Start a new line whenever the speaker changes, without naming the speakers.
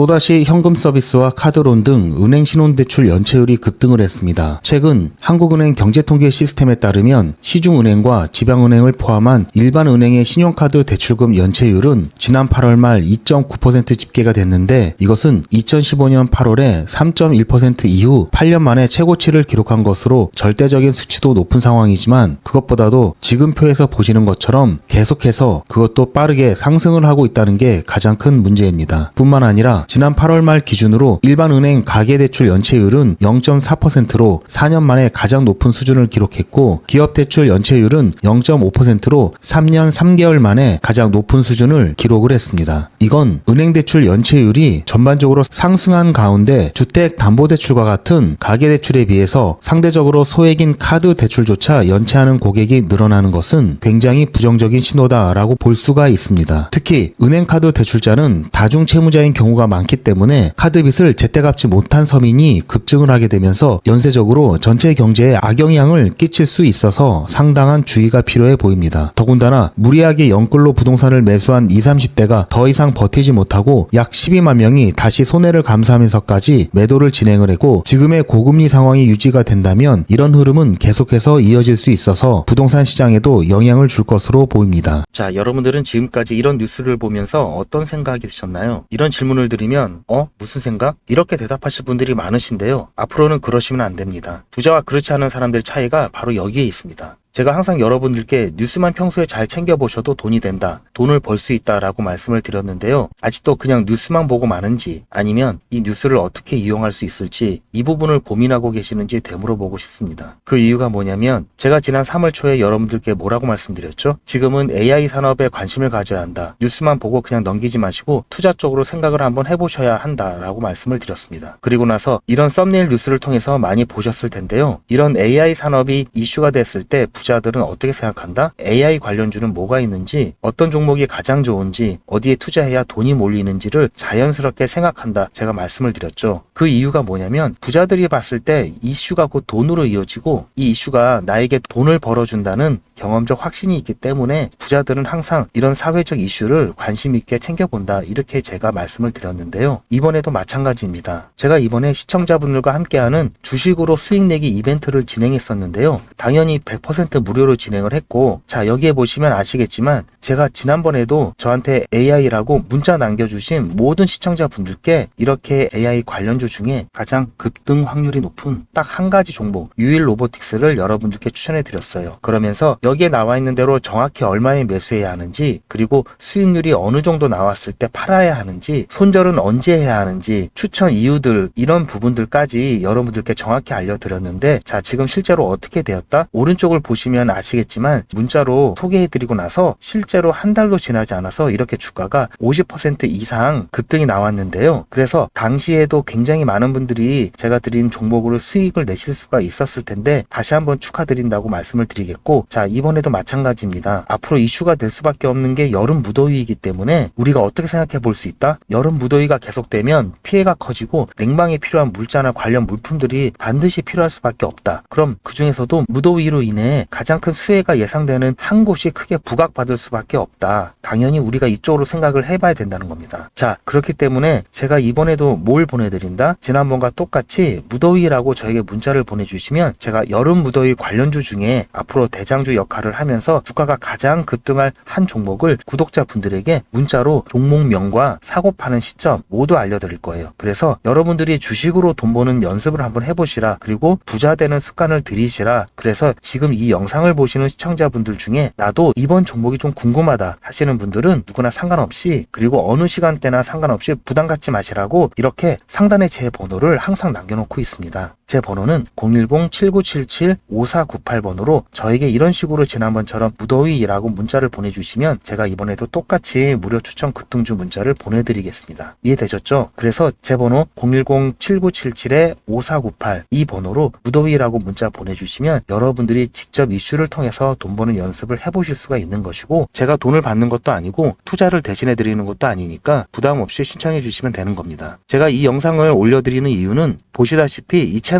또다시 현금 서비스와 카드론 등 은행 신용대출 연체율이 급등을 했습니다. 최근 한국은행 경제통계 시스템에 따르면 시중은행과 지방은행을 포함한 일반 은행의 신용카드 대출금 연체율은 지난 8월 말 2.9% 집계가 됐는데 이것은 2015년 8월에 3.1% 이후 8년 만에 최고치를 기록한 것으로 절대적인 수치도 높은 상황이지만 그것보다도 지금 표에서 보시는 것처럼 계속해서 그것도 빠르게 상승을 하고 있다는 게 가장 큰 문제입니다. 뿐만 아니라 지난 8월 말 기준으로 일반 은행 가계대출 연체율은 0.4%로 4년 만에 가장 높은 수준을 기록했고 기업대출 연체율은 0.5%로 3년 3개월 만에 가장 높은 수준을 기록을 했습니다. 이건 은행대출 연체율이 전반적으로 상승한 가운데 주택담보대출과 같은 가계대출에 비해서 상대적으로 소액인 카드 대출조차 연체하는 고객이 늘어나는 것은 굉장히 부정적인 신호다라고 볼 수가 있습니다. 특히 은행카드 대출자는 다중채무자인 경우가 많기 때문에 카드빚을 제때 갚지 못한 서민이 급증을 하게 되면서 연쇄적으로 전체 경제에 악영향을 끼칠 수 있어서 상당한 주의가 필요해 보입니다. 더군다나 무리하게 영끌로 부동산을 매수한 20, 30대가 더 이상 버티지 못하고 약 12만 명이 다시 손해를 감수하면서까지 매도를 진행을 했고 지금의 고금리 상황이 유지가 된다면 이런 흐름은 계속해서 이어질 수 있어서 부동산 시장에도 영향을 줄 것으로 보입니다.
자, 여러분들은 지금까지 이런 뉴스를 보면서 어떤 생각이 드셨나요? 이런 질문을 드리 면, 어? 무슨 생각? 이렇게 대답하실 분들이 많으신데요. 앞으로는 그러시면 안 됩니다. 부자와 그렇지 않은 사람들의 차이가 바로 여기에 있습니다. 제가 항상 여러분들께 뉴스만 평소에 잘 챙겨보셔도 돈이 된다, 돈을 벌 수 있다 라고 말씀을 드렸는데요. 아직도 그냥 뉴스만 보고 마는지 아니면 이 뉴스를 어떻게 이용할 수 있을지 이 부분을 고민하고 계시는지 되물어보고 싶습니다. 그 이유가 뭐냐면 제가 지난 3월 초에 여러분들께 뭐라고 말씀드렸죠? 지금은 AI 산업에 관심을 가져야 한다. 뉴스만 보고 그냥 넘기지 마시고 투자 쪽으로 생각을 한번 해보셔야 한다 라고 말씀을 드렸습니다. 그리고 나서 이런 썸네일 뉴스를 통해서 많이 보셨을 텐데요. 이런 AI 산업이 이슈가 됐을 때 부자들은 어떻게 생각한다? AI 관련주는 뭐가 있는지, 어떤 종목이 가장 좋은지, 어디에 투자해야 돈이 몰리는지를 자연스럽게 생각한다. 제가 말씀을 드렸죠. 그 이유가 뭐냐면 부자들이 봤을 때 이슈가 곧 돈으로 이어지고 이 이슈가 나에게 돈을 벌어준다는 경험적 확신이 있기 때문에 부자들은 항상 이런 사회적 이슈를 관심 있게 챙겨본다. 이렇게 제가 말씀을 드렸는데요. 이번에도 마찬가지입니다. 제가 이번에 시청자분들과 함께하는 주식으로 수익 내기 이벤트를 진행했었는데요. 당연히 100% 무료로 진행을 했고, 자, 여기에 보시면 아시겠지만, 제가 지난번에도 저한테 AI라고 문자 남겨주신 모든 시청자분들께 이렇게 AI 관련주 중에 가장 급등 확률이 높은 딱 한 가지 종목, 유일 로보틱스를 여러분들께 추천해 드렸어요. 그러면서 여기에 나와 있는 대로 정확히 얼마에 매수해야 하는지, 그리고 수익률이 어느 정도 나왔을 때 팔아야 하는지, 손절은 언제 해야 하는지, 추천 이유들, 이런 부분들까지 여러분들께 정확히 알려드렸는데, 자, 지금 실제로 어떻게 되었다? 오른쪽을 보시면 아시겠지만, 문자로 소개해드리고 나서 실제로 한 달도 지나지 않아서 이렇게 주가가 50% 이상 급등이 나왔는데요. 그래서 당시에도 굉장히 많은 분들이 제가 드린 종목으로 수익을 내실 수가 있었을 텐데, 다시 한번 축하드린다고 말씀을 드리겠고, 자, 이 번에도 마찬가지입니다. 앞으로 이슈가 될 수밖에 없는 게 여름 무더위이기 때문에 우리가 어떻게 생각해 볼 수 있다? 여름 무더위가 계속되면 피해가 커지고 냉방에 필요한 물자나 관련 물품들이 반드시 필요할 수밖에 없다. 그럼 그 중에서도 무더위로 인해 가장 큰 수혜가 예상되는 한 곳이 크게 부각받을 수밖에 없다. 당연히 우리가 이쪽으로 생각을 해봐야 된다는 겁니다. 자, 그렇기 때문에 제가 이번에도 뭘 보내드린다? 지난번과 똑같이 무더위라고 저에게 문자를 보내주시면 제가 여름 무더위 관련주 중에 앞으로 대장주 역할을 하면서 주가가 가장 급등할 한 종목을 구독자분들에게 문자로 종목명과 사고 파는 시점 모두 알려드릴 거예요. 그래서 여러분들이 주식으로 돈 버는 연습을 한번 해보시라. 그리고 부자 되는 습관을 들이시라. 그래서 지금 이 영상을 보시는 시청자분들 중에 나도 이번 종목이 좀 궁금하다 하시는 분들은 누구나 상관없이 그리고 어느 시간대나 상관없이 부담 갖지 마시라고 이렇게 상단에 제 번호를 항상 남겨놓고 있습니다. 제 번호는 010-7977-5498번으로 저에게 이런 식으로 지난번처럼 무더위라고 문자를 보내주시면 제가 이번에도 똑같이 무료 추천 급등주 문자를 보내드리겠습니다. 이해되셨죠? 그래서 제 번호 010-7977-5498 이 번호로 무더위라고 문자 보내주시면 여러분들이 직접 이슈를 통해서 돈 버는 연습을 해보실 수가 있는 것이고 제가 돈을 받는 것도 아니고 투자를 대신해 드리는 것도 아니니까 부담 없이 신청해 주시면 되는 겁니다. 제가 이 영상을 올려드리는 이유는 보시다시피 이 채널